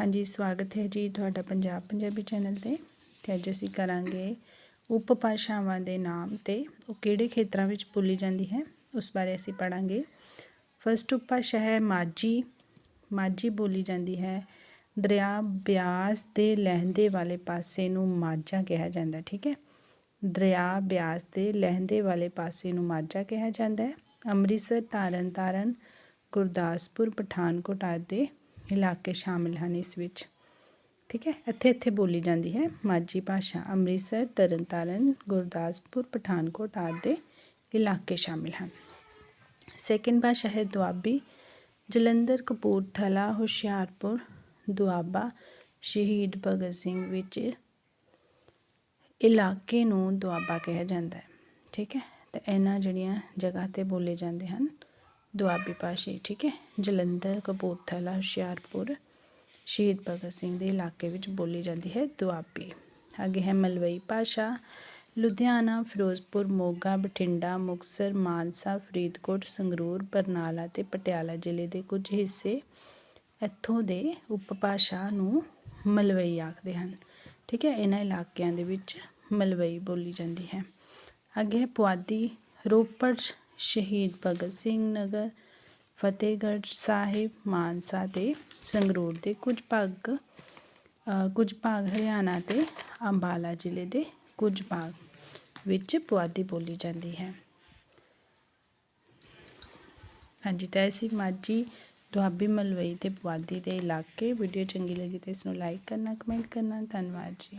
ਹਾਂਜੀ, ਸਵਾਗਤ ਹੈ ਜੀ ਤੁਹਾਡਾ ਪੰਜਾਬ ਪੰਜਾਬੀ ਚੈਨਲ ਤੇ ਤੇ ਅੱਜ ਅਸੀਂ ਕਰਾਂਗੇ ਉਪਭਾਸ਼ਾਵਾਂ ਦੇ ਨਾਮ ਤੇ ਉਹ ਕਿਹੜੇ ਖੇਤਰਾਂ ਵਿੱਚ ਬੋਲੀ ਜਾਂਦੀ ਹੈ, ਉਸ ਬਾਰੇ ਅਸੀਂ ਪੜਾਂਗੇ ਫਸਟ ਉਪਭਾਸ਼ਾ ਹੈ ਮਾਝੀ ਮਾਝੀ ਬੋਲੀ ਜਾਂਦੀ ਹੈ। ਦਰਿਆ, ਬਿਆਸ ਦੇ ਲਹਿੰਦੇ ਵਾਲੇ ਪਾਸੇ ਨੂੰ ਮਾਝਾ ਕਿਹਾ ਜਾਂਦਾ ਠੀਕ ਹੈ। ਦਰਿਆ, ਬਿਆਸ ਦੇ ਲਹਿੰਦੇ ਵਾਲੇ ਪਾਸੇ ਨੂੰ ਮਾਝਾ ਕਿਹਾ ਜਾਂਦਾ ਹੈ। ਅੰਮ੍ਰਿਤਸਰ, ਤਾਰਨ ਤਾਰਨ, ਗੁਰਦਾਸਪੁਰ, ਪਠਾਨਕੋਟ ਆਦਿ ਇਲਾਕੇ ਸ਼ਾਮਿਲ ਹਨ ਇਸ ਵਿੱਚ। ਠੀਕ ਹੈ, ਇੱਥੇ ਇੱਥੇ ਬੋਲੀ ਜਾਂਦੀ ਹੈ ਮਾਝੀ ਭਾਸ਼ਾ, ਅੰਮ੍ਰਿਤਸਰ, ਤਰਨਤਾਰਨ, ਗੁਰਦਾਸਪੁਰ, ਪਠਾਨਕੋਟ ਆਦਿ ਇਲਾਕੇ ਸ਼ਾਮਿਲ ਹਨ। ਸੈਕਿੰਡ ਭਾਸ਼ਾ ਹੈ ਦੁਆਬੀ, ਜਲੰਧਰ, ਕਪੂਰਥਲਾ, ਹੁਸ਼ਿਆਰਪੁਰ, ਦੁਆਬਾ, ਸ਼ਹੀਦ ਭਗਤ ਸਿੰਘ ਵਿੱਚ ਇਲਾਕੇ ਨੂੰ ਦੁਆਬਾ ਕਿਹਾ ਜਾਂਦਾ ਹੈ। ਠੀਕ ਹੈ, ਤੇ ਇਹਨਾਂ ਜਿਹੜੀਆਂ ਜਗ੍ਹਾ ਤੇ ਬੋਲੇ ਜਾਂਦੇ ਹਨ ਦੁਆਬੀ ਭਾਸ਼ਾ, ਠੀਕ ਹੈ? ਜਲੰਧਰ, ਕਪੂਰਥਲਾ, ਹੁਸ਼ਿਆਰਪੁਰ, ਸ਼ਹੀਦ ਭਗਤ ਸਿੰਘ ਦੇ ਇਲਾਕੇ ਵਿੱਚ ਬੋਲੀ ਜਾਂਦੀ ਹੈ ਦੁਆਬੀ। ਅੱਗੇ ਹੈ ਮਲਵਈ ਭਾਸ਼ਾ, ਲੁਧਿਆਣਾ, ਫਿਰੋਜ਼ਪੁਰ, ਮੋਗਾ, ਬਠਿੰਡਾ ਮੁਕਸਰ ਮਾਨਸਾ, ਫਰੀਦਕੋਟ, ਸੰਗਰੂਰ, ਬਰਨਾਲਾ ਤੇ ਪਟਿਆਲਾ ਜ਼ਿਲ੍ਹੇ ਦੇ ਕੁਝ ਹਿੱਸੇ ਇੱਥੋਂ ਦੇ ਉਪਭਾਸ਼ਾ ਨੂੰ ਮਲਵਈ ਆਖਦੇ ਹਨ। ਠੀਕ ਹੈ? ਇਹਨਾਂ ਇਲਾਕਿਆਂ ਦੇ ਵਿੱਚ ਮਲਵਈ ਬੋਲੀ ਜਾਂਦੀ ਹੈ। ਅੱਗੇ ਹੈ ਪੁਆਧੀ, ਰੋਪੜ ਸ਼ਹੀਦ ਭਗਤ ਸਿੰਘ ਨਗਰ, ਫਤਿਹਗੜ੍ਹ ਸਾਹਿਬ, ਮਾਨਸਾ ਤੇ ਸੰਗਰੂਰ ਦੇ ਕੁਝ ਭਾਗ ਕੁਝ ਭਾਗ, ਹਰਿਆਣਾ ਤੇ ਅੰਬਾਲਾ ਜ਼ਿਲ੍ਹੇ ਦੇ ਕੁਝ ਭਾਗ ਵਿੱਚ ਪੁਆਧੀ ਬੋਲੀ ਜਾਂਦੀ ਹੈ। ਹਾਂਜੀ, ਤਾਂ ਐਸੀ ਮਾਝੀ ਦੁਆਬੀ ਮਲਵਈ ਤੇ ਪੁਆਧੀ ਦੇ ਇਲਾਕੇ। ਵੀਡੀਓ ਚੰਗੀ ਲੱਗੀ ਤਾਂ ਇਸ ਨੂੰ ਲਾਈਕ ਕਰਨਾ ਕਮੈਂਟ ਕਰਨਾ। ਧੰਨਵਾਦ ਜੀ।